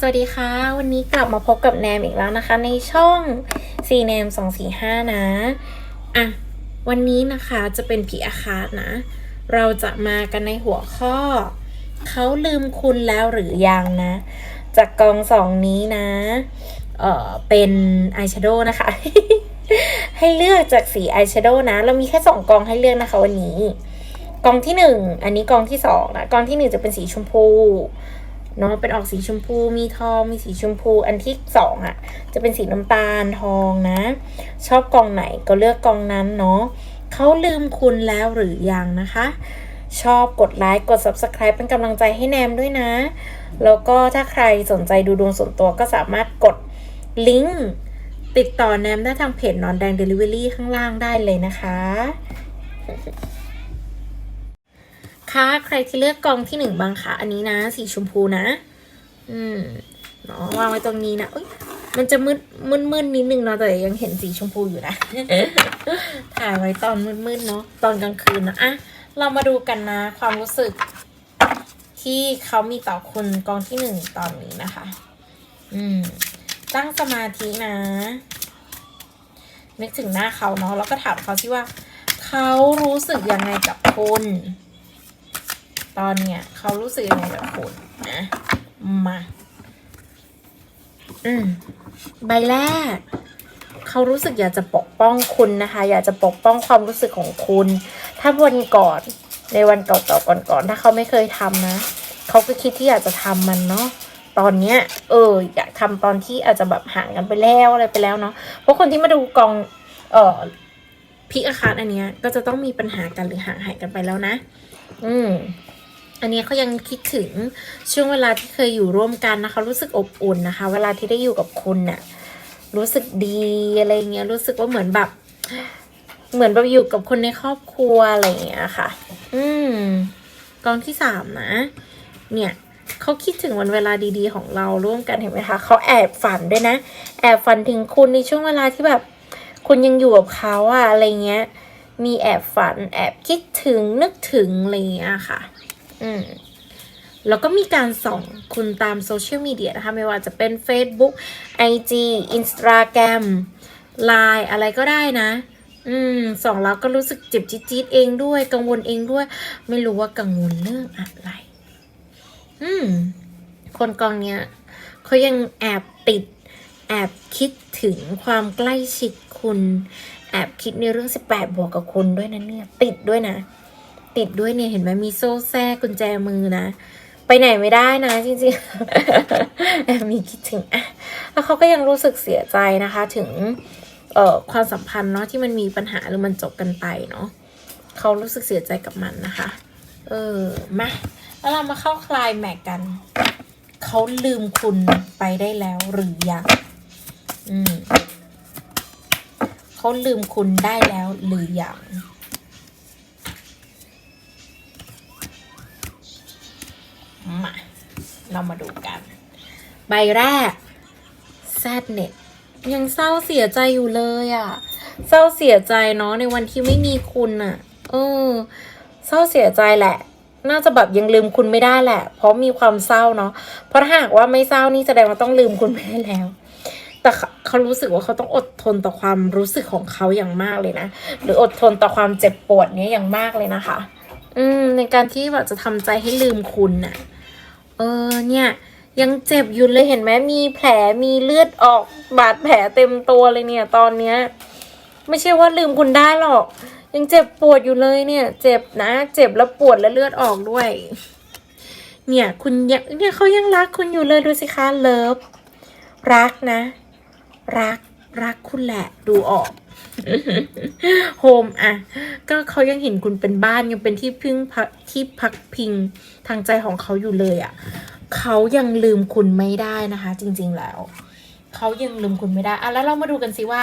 สวัสดีค่ะ วันนี้กลับมาพบกับแนมอีกแล้วนะคะ ในช่องซีแนม245 นะ อะ วันนี้นะคะจะเป็นผีอาคาตนะ เราจะมากันในหัวข้อ เขาลืมคุณแล้วหรือยังนะ จากกองสองนี้นะ เออเป็นอายแชโดว์นะคะ ให้เลือกจากสีอายแชโดว์นะ เรามีแค่สองกองให้เลือกนะคะวันนี้ กองที่หนึ่งอันนี้กองที่สองนะ กองที่หนึ่งจะเป็นสีชมพู เนาะเป็นออกสีชมพูมีทองมีสีชมพู อันที่สองอะ จะเป็นสีน้ำตาลทองนะ ชอบกองไหนก็เลือกกองนั้นเนาะเขาลืมคุณแล้วหรือยังนะคะ ชอบกดไลค์กด subscribe เป็นกำลังใจให้แนมด้วยนะ แล้วก็ถ้าใครสนใจดูดวงส่วนตัวก็สามารถกดลิงก์ติดต่อแนมได้ทางเพจนอนแดง Delivery ข้างล่างได้เลยนะคะ ค่ะใครที่เลือกกองที่หนึ่งบ้างคะอันนี้นะ สีชมพูนะ อืมเนาะวางไว้ตรงนี้นะเอ้ยมันจะมืดมืดมืดนิดนึงเนาะแต่ยังเห็นสีชมพูอยู่นะถ่ายไว้ตอนมืดมืดๆเนาะตอนกลางคืนนะอะเรามาดูกันนะ ความรู้สึก ที่เขามีต่อคุณกองที่หนึ่งตอนนี้นะคะ อืม ตั้งสมาธินะ นึกถึงหน้าเขาเนาะแล้วก็ถามเขาสิว่า เขารู้สึกยังไงกับคุณ ตอนเนี้ยเขารู้สึกยังไงกับคุณนะ มา อืม ใบแรก เขารู้สึกอยากจะปกป้องคุณนะคะ อยากจะปกป้องความรู้สึกของคุณ ถ้าวันก่อนในวันเก่าๆก่อนๆถ้าเขาไม่เคยทำนะเขาก็คิดที่อยากจะทำมันเนาะตอนเนี้ย เออ อยากทำตอนที่อาจจะแบบห่างกันไปแล้วอะไรไปแล้วเนาะเพราะคนที่มาดูกอง เอ่อพิกอาคารอันเนี้ยก็จะต้องมีปัญหากันหรือห่างหายกันไปแล้วนะ อืม อันนี้เขายังคิดถึงช่วงเวลาที่เคยอยู่ร่วมกันนะคะ รู้สึกอบอุ่นนะคะ เวลาที่ได้อยู่กับคุณน่ะรู้สึกดีอะไรเงี้ยรู้สึกว่าเหมือนแบบ เหมือนแบบอยู่กับคนในครอบครัวอะไรเงี้ยค่ะ อืมกองที่สามนะ เนี่ยเขาคิดถึงวันเวลาดีๆของเราร่วมกันเห็นไหมคะเขาแอบฝันด้วยนะ แอบฝันถึงคุณในช่วงเวลาที่แบบ คุณยังอยู่กับเขาอะอะไรเงี้ย มีแอบฝัน แอบคิดถึงนึกถึงอะไรเงี้ยค่ะ อืมแล้วก็มีการส่องคุณตามโซเชียลมีเดียนะคะ ไม่ว่าจะเป็น Facebook IG Instagram Line อะไรก็ได้นะ อืมส่องแล้วก็รู้สึกเจ็บจี๊ดเองด้วย กังวลเองด้วย ไม่รู้ว่ากังวลเรื่องอะไร อืม คนกองเนี้ยเขายังแอบติด แอบคิดถึงความใกล้ชิดคุณ แอบคิดในเรื่อง 18 บวกกับคุณด้วยนะเนี่ย ติดด้วยนะ ติดด้วยเนี่ยเห็นไหมมีโซ่แทรกกุญแจมือนะ ไปไหนไม่ได้นะจริงๆแอบมีคิดถึงอะแล้วเขาก็ยังรู้สึกเสียใจนะคะ ถึงเอ่อความสัมพันธ์เนาะที่มันมีปัญหาหรือมันจบกันไปเนาะเขารู้สึกเสียใจกับมันนะคะ เออมาแล้วเรามาเข้าคลายแม็กกันเขาลืมคุณไปได้แล้วหรือยังอืมเขาลืมคุณได้แล้วหรือยัง เรามาดูกัน ใบแรกแซดเน็ตยังเศร้าเสียใจอยู่เลยอะ่ะ เศร้าเสียใจเนาะในวันที่ไม่มีคุณอะ่ะ เออ เศร้าเสียใจแหละ น่าจะแบบยังลืมคุณไม่ได้แหละ เพราะมีความเศร้าเนาะ เพราะถ้าหากว่าไม่เศร้านี่แสดงว่าต้องลืมคุณไม่ได้แล้ว แต่เขาเขารู้สึกว่าเขาต้องอดทนต่อความรู้สึกของเขาอย่างมากเลยนะ หรืออดทนต่อความเจ็บปวดเนี้ยอย่างมากเลยนะคะ อืม ในการที่แบบจะทำใจให้ลืมคุณน่ะ เออเนี่ยยังเจ็บอยู่เลยเห็นไหมมีแผลมีเลือดออกบาดแผลเต็มตัวเลยเนี่ย ตอนเนี้ย ไม่ใช่ว่าลืมคุณได้หรอก ยังเจ็บปวดอยู่เลยเนี่ย เจ็บนะ เจ็บแล้วปวดและเลือดออกด้วย เนี่ย คุณยังเนี่ยเขายังรักคุณอยู่เลยดูสิคะเลิฟรักนะ รัก รักคุณแหละดูออกโฮมอะ ก็เขายังเห็นคุณเป็นบ้านยังเป็นที่พึ่งพักที่พักพิงทางใจของเขาอยู่เลยอะเขายังลืมคุณไม่ได้นะคะ จริง ๆแล้วเขายังลืมคุณไม่ได้อะแล้วเรามาดูกันสิว่า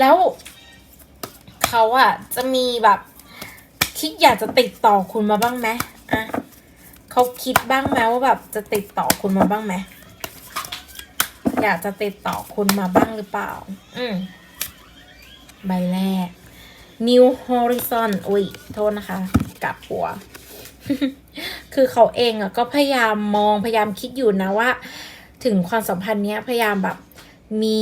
แล้วเขาอะ จะมีแบบคิดอยากจะติดต่อคุณมาบ้างไหมอะเขาคิดบ้างไหมว่าแบบจะติดต่อคุณมาบ้างไหม อยากจะติดต่อคุณมาบ้างหรือเปล่า อืมใบแรก New Horizon อุ้ย โทษนะคะ กลับหัว คือเขาเองอะก็พยายามมองพยายามคิดอยู่นะว่า ถึงความสัมพันธ์เนี้ยพยายามแบบมี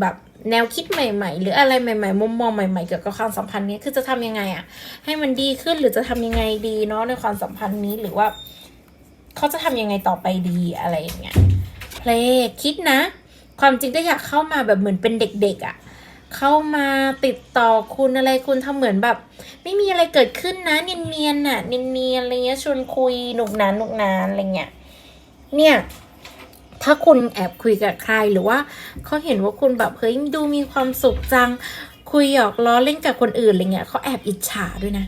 แบบแนวคิดใหม่ๆ หรืออะไรใหม่ๆ มุมมองใหม่ๆ เกี่ยวกับความสัมพันธ์เนี้ยคือจะทำยังไงอะให้มันดีขึ้นหรือจะทำยังไงดีเนาะในความสัมพันธ์นี้หรือว่า เขาจะทำยังไงต่อไปดีอะไรอย่างเงี้ยเพลคิดนะ ความจริงก็อยากเข้ามาแบบเหมือนเป็นเด็กๆอะ่ะ เข้ามาติดต่อคุณอะไรคุณทำเหมือนแบบ ไม่มีอะไรเกิดขึ้นนะเนียนๆน่ะเนียนๆอะไรเงี้ยชวนคุยหนุกนานหนุกนานอะไรเงี้ยเนี่ยถ้าคุณแอบคุยกับใครหรือว่าเขาเห็นว่าคุณแบบเฮ้ยดูมีความสุขจัง คุยหยอกล้อเล่นกับคนอื่นอะไรเงี้ยเขาแอบอิจฉาด้วยนะ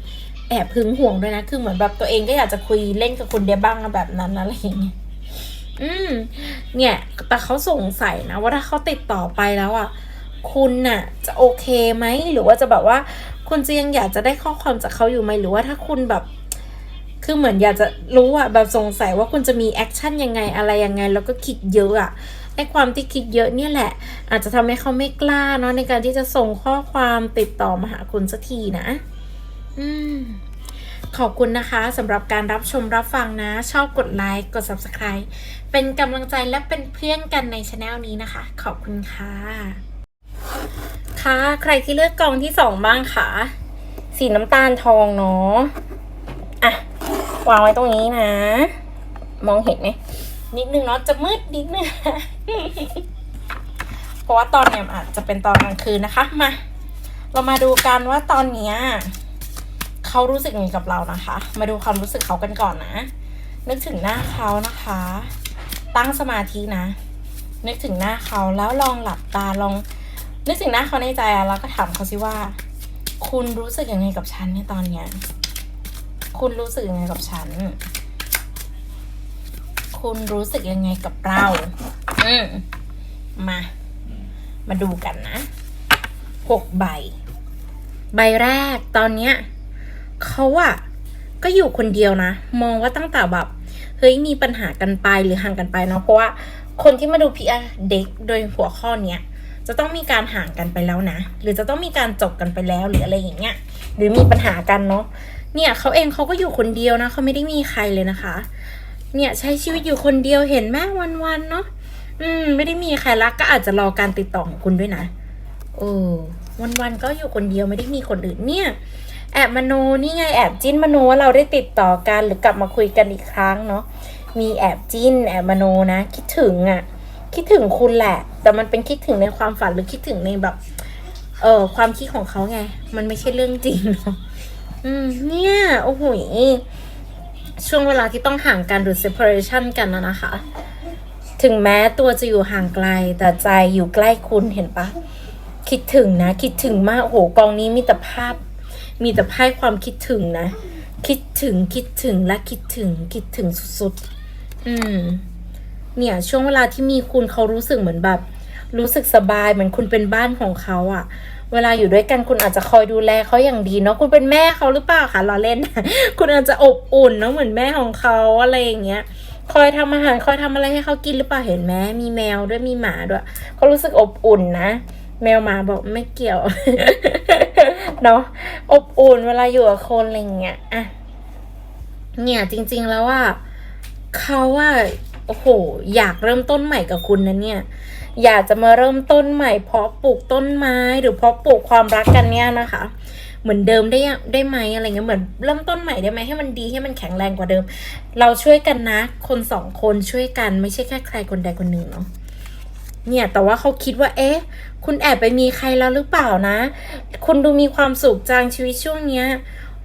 แอบหึงห่วงด้วยนะ คือเหมือนแบบตัวเองก็อยากจะคุยเล่นกับคุณเดียบ้างแบบนั้นอะไรอย่างเงี้ย อืม เนี่ย แต่เขาสงสัยนะว่าถ้าเขาติดต่อไปแล้วอะ คุณน่ะ จะโอเคไหม หรือว่าจะแบบว่า คุณจะยังอยากจะได้ข้อความจากเขาอยู่ไหม หรือว่าถ้าคุณแบบ คือเหมือนอยากจะรู้อะแบบสงสัยว่าคุณจะมีแอคชั่นยังไงอะไรยังไง แล้วก็คิดเยอะอะไอความที่คิดเยอะเนี่ยแหละ อาจจะทำให้เขาไม่กล้าเนาะในการที่จะส่งข้อความติดต่อมาหาคุณสักทีนะ อืม ขอบคุณนะคะสำหรับการรับชมรับฟังนะ ชอบกดไลค์กด Subscribe เป็นกำลังใจและเป็นเพื่อนกันในช anel นี้นะคะ ขอบคุณค่ะ ค่ะ ใครที่เลือกกองที่สองบ้างคะสีน้ำตาลทองเนาะอะ วางไว้ตรงนี้นะ มองเห็นไหมนิดนึงเนาะจะมืดนิดนึง เพราะว่าตอนเนี้ยอาจจะเป็นตอนกลางคืนนะคะมา เรามาดูกันว่าตอนเนี้ย เขารู้สึกยังไงกับเรานะคะ มาดูความรู้สึกเขากันก่อนนะ นึกถึงหน้าเขานะคะ ตั้งสมาธินะ นึกถึงหน้าเขาแล้วลองหลับตาลอง นึกถึงหน้าเขาในใจอะแล้วก็ถามเขาสิว่า คุณรู้สึกยังไงกับฉันในตอนเนี้ยคุณรู้สึกยังไงกับฉัน คุณรู้สึกยังไงกับเรา อืมมา มาดูกันนะหกใบ ใบแรกตอนเนี้ย เขาอะก็อยู่คนเดียวนะ มองว่าตั้งแต่แบบเฮ้ยมีปัญหากันไปหรือห่างกันไปเนาะเพราะว่าคนที่มาดูพีอาเด็กโดยหัวข้อเนี้ยจะต้องมีการห่างกันไปแล้วนะ หรือจะต้องมีการจบกันไปแล้วหรืออะไรอย่างเงี้ย หรือมีปัญหากันเนาะเนี่ยเขาเองเขาก็อยู่คนเดียวนะเขาไม่ได้มีใครเลยนะคะ เนี่ยใช้ชีวิตอยู่คนเดียวเห็นไหมวันๆเนาะอืม ไม่ได้มีใครรักก็อาจจะรอการติดต่อของคุณด้วยนะโอ้วันๆก็อยู่คนเดียวไม่ได้มีคนอื่นเนี่ย แอบมโนนี่ไงแอบจิ้นมโนว่าเราได้ติดต่อกันหรือกลับมาคุยกันอีกครั้งเนาะมีแอบจิ้น แอบมโนนะ คิดถึงอะ่ะ คิดถึงคุณแหละ แต่มันเป็นคิดถึงในความฝันหรือคิดถึงในแบบ เออความคิดของเขาไง มันไม่ใช่เรื่องจริงเนาะอืม เนี่ยโอ้โหยช่วงเวลาที่ต้องห่างกันหรือ separation กันนะนะคะ ถึงแม้ตัวจะอยู่ห่างไกล แต่ใจอยู่ใกล้คุณเห็นปะคิดถึงนะ คิดถึงมากโอ้โหกองนี้มีแต่ภาพ มีแต่ไพ่ความคิดถึงนะ คิดถึงคิดถึงและคิดถึงคิดถึงสุดๆ อืม เนี่ย ช่วงเวลาที่มีคุณเขารู้สึกเหมือนแบบ รู้สึกสบายเหมือนคุณเป็นบ้านของเขาอะเวลาอยู่ด้วยกันคุณอาจจะคอยดูแลเขาอย่างดีเนาะคุณเป็นแม่เขาหรือเปล่าคะเราเล่น คุณอาจจะอบอุ่นเนาะเหมือนแม่ของเขาอะไรอย่างเงี้ย คอยทำอาหารคอยทำอะไรให้เขากินหรือเปล่าเห็นไหมมีแมวด้วยมีหมาด้วยเขารู้สึกอบอุ่นนะ แมวหมาบอกไม่เกี่ยว เนาะอบอุ่นเวลาอยู่กับคนอะไรเงี้ยอะเนี่ยจริง ๆแล้วว่าเขาว่าโอ้โห อยากเริ่มต้นใหม่กับคุณนะเนี่ย อยากจะมาเริ่มต้นใหม่เพาะปลูกต้นไม้หรือเพาะปลูกความรักกันเนี่ยนะคะ เหมือนเดิมได้ได้ไหมอะไรเงี้ยเหมือนเริ่มต้นใหม่ได้ไหมให้มันดีให้มันแข็งแรงกว่าเดิม เราช่วยกันนะ คนสองคนช่วยกันไม่ใช่แค่ใครคนใดคนหนึ่งเนาะ เนี่ยแต่ว่าเขาคิดว่าเอ๊ะ คุณแอบไปมีใครแล้วหรือเปล่านะ คุณดูมีความสุขจังชีวิตช่วงเนี้ย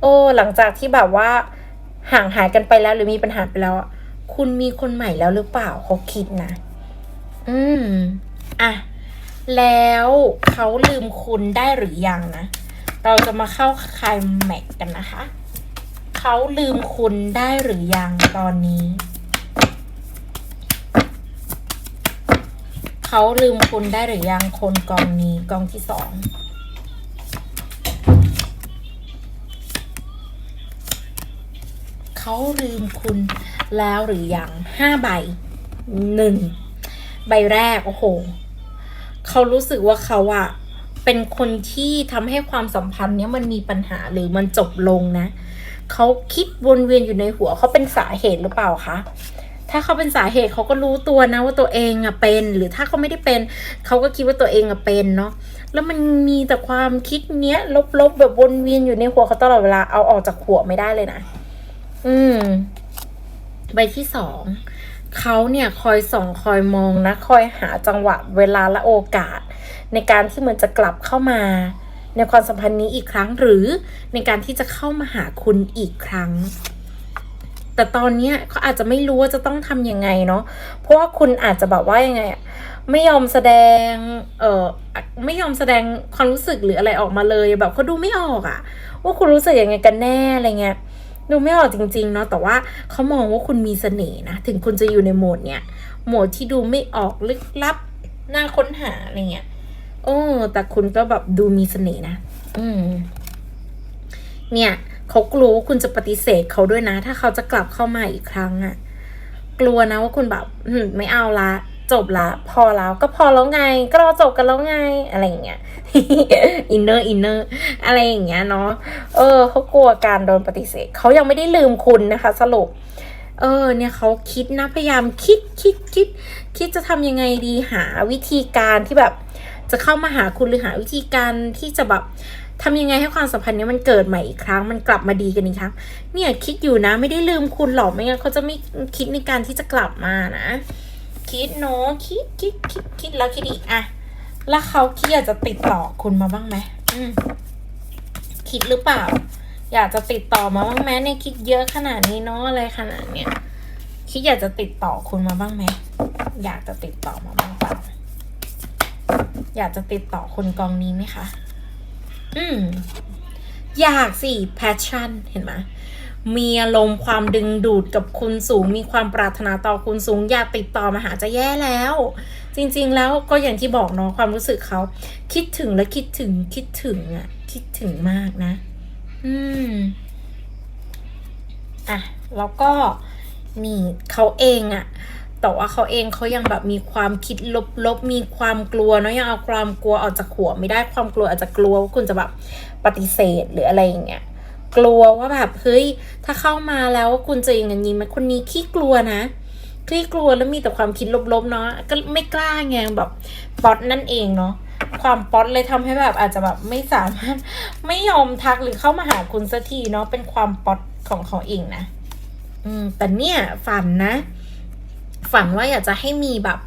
โอ้หลังจากที่แบบว่าห่างหายกันไปแล้วหรือมีปัญหาไปแล้ว คุณมีคนใหม่แล้วหรือเปล่าเขาคิดนะ อืมอะแล้วเขาลืมคุณได้หรือยังนะ เราจะมาเข้าคายแม็กกันนะคะ เขาลืมคุณได้หรือยังตอนนี้ เขาลืมคุณได้หรือยังคนกองนี้กองที่สองเขาลืมคุณแล้วหรือยังห้าใบหนึ่งใบแรก โอ้โห เขารู้สึกว่าเขาอะเป็นคนที่ทำให้ความสัมพันธ์เนี้ยมันมีปัญหาหรือมันจบลงนะ เขาคิดวนเวียนอยู่ในหัว เขาเป็นสาเหตุหรือเปล่าคะ ถ้าเขาเป็นสาเหตุเขาก็รู้ตัวนะว่าตัวเองอะเป็น หรือถ้าเขาไม่ได้เป็น เขาก็คิดว่าตัวเองอะเป็นเนาะแล้วมันมีแต่ความคิดเนี้ย ลบๆแบบวนเวียนอยู่ในหัวเขาตลอดเวลาเอาออกจากหัวไม่ได้เลยนะอืมใบที่สองเขาเนี่ยคอยส่องคอยมองนะ คอยหาจังหวะเวลาและโอกาส ในการที่เหมือนจะกลับเข้ามา ในความสัมพันธ์นี้อีกครั้งหรือในการที่จะเข้ามาหาคุณอีกครั้ง แต่ตอนเนี้ยเขาอาจจะไม่รู้ว่าจะต้องทำยังไงเนาะเพราะว่าคุณอาจจะแบบว่ายังไงอะไม่ยอมแสดงเออไม่ยอมแสดงความรู้สึกหรืออะไรออกมาเลยแบบเขาดูไม่ออกอะว่าคุณรู้สึกยังไงกันแน่อะไรเงี้ยดูไม่ออกจริง ๆ เนาะแต่ว่าเขามองว่าคุณมีเสน่ห์นะ ถึงคุณจะอยู่ในโหมดเนี้ยโหมดที่ดูไม่ออกลึกลับน่าค้นหาอะไรเงี้ยโอ้แต่คุณก็แบบดูมีเสน่ห์นะ อืม เนี่ย เขากลัวว่าคุณจะปฏิเสธเขาด้วยนะ ถ้าเขาจะกลับเข้ามาอีกครั้งอะกลัวนะว่าคุณแบบไม่เอาละ จบละ พอแล้วก็พอแล้วไง ก็เราจบกันแล้วไง อะไรอย่างเงี้ยอินเนอร์อินเนอร์อะไรอย่างเงี้ยเนาะเออเขากลัวการโดนปฏิเสธเขายังไม่ได้ลืมคุณนะคะ สรุป เออ เนี่ยเขาคิดนะพยายามคิดคิดคิด คิดจะทำยังไงดีหาวิธีการที่แบบ จะเข้ามาหาคุณหรือหาวิธีการที่จะแบบ ทำยังไงให้ความสัมพันธ์นี้มันเกิดใหม่อีกครั้ง มันกลับมาดีกันอีกครั้ง เนี่ยคิดอยู่นะ ไม่ได้ลืมคุณหรอกไม่งั้นเขาจะไม่คิดในการที่จะกลับมานะ คิดเนาะคิดคิดคิดคิดแล้วคิดอีกอะแล้วเขาคิดอยากจะติดต่อคุณมาบ้างไหมอืมคิดหรือเปล่า อยากจะติดต่อมาบ้างไหมเนี่ยคิดเยอะขนาดนี้เนาะอะไรขนาดเนี้ยคิดอยากจะติดต่อคุณมาบ้างไหมอยากจะติดต่อมาบ้างเปล่าอยากจะติดต่อคนกองนี้ไหมคะ อืมอยากสิ passion เห็นไหมมีอารมณ์ความดึงดูดกับคุณสูง มีความปรารถนาต่อคุณสูง อยากติดต่อมาหาจะแย่แล้ว จริง ๆ แล้วก็อย่างที่บอกเนาะความรู้สึกเขา คิดถึงและคิดถึงคิดถึงอะคิดถึงมากนะ อืมอะแล้วก็นี่เขาเองอะ แต่ว่าเขาเองเขายังแบบมีความคิดลบๆ มีความกลัวเนาะยังเอาความกลัวออกจากหัวไม่ได้ความกลัวอาจจะกลัวว่าคุณจะแบบปฏิเสธหรืออะไรอย่างเงี้ยกลัวว่าแบบเฮ้ยถ้าเข้ามาแล้วคุณจะอย่างนี้ไหมคนนี้ขี้กลัวนะขี้กลัวแล้วมีแต่ความคิดลบๆเนาะก็ไม่กล้าไงแบบป๊อตนั่นเองเนาะความป๊อตเลยทำให้แบบอาจจะแบบไม่สามารถไม่ยอมทักหรือเข้ามาหาคุณสักทีเนาะเป็นความป๊อตของเขาเองนะ อืมแต่เนี่ยฝันนะ ฝันว่าอยากจะให้มีแบบ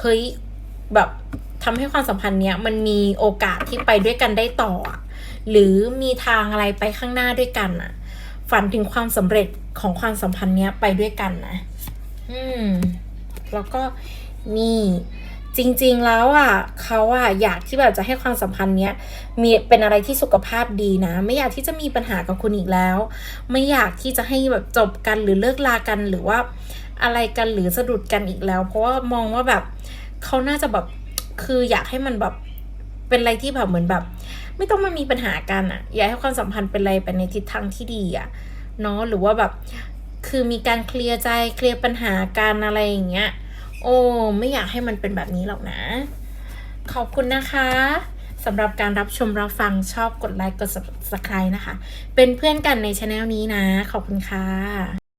เฮ้ยแบบทำให้ความสัมพันธ์เนี้ยมันมีโอกาสที่ไปด้วยกันได้ต่อ หรือมีทางอะไรไปข้างหน้าด้วยกันอะฝันถึงความสำเร็จของความสัมพันธ์เนี้ยไปด้วยกันนะ อืม แล้วก็นี่จริงๆแล้วอะเขาอะอยากที่แบบจะให้ความสัมพันธ์เนี้ยมีเป็นอะไรที่สุขภาพดีนะ ไม่อยากที่จะมีปัญหากับคุณอีกแล้ว ไม่อยากที่จะให้แบบจบกันหรือเลิกลากันหรือว่า อะไรกันหรือสะดุดกันอีกแล้ว เพราะว่ามองว่าแบบเขาน่าจะแบบคืออยากให้มันแบบเป็นอะไรที่แบบเหมือนแบบ ไม่ต้องมามีปัญหากันอะอยากให้ความสัมพันธ์เป็นอะไรไปในทิศทางที่ดีอะเนาะหรือว่าแบบคือมีการเคลียร์ใจเคลียร์ปัญหากันอะไรอย่างเงี้ย โอ้ไม่อยากให้มันเป็นแบบนี้หรอกนะ ขอบคุณนะคะสำหรับการรับชมรับฟังชอบกดไลค์กด subscribe นะคะ เป็นเพื่อนกันในช anel นี้นะ ขอบคุณค่ะ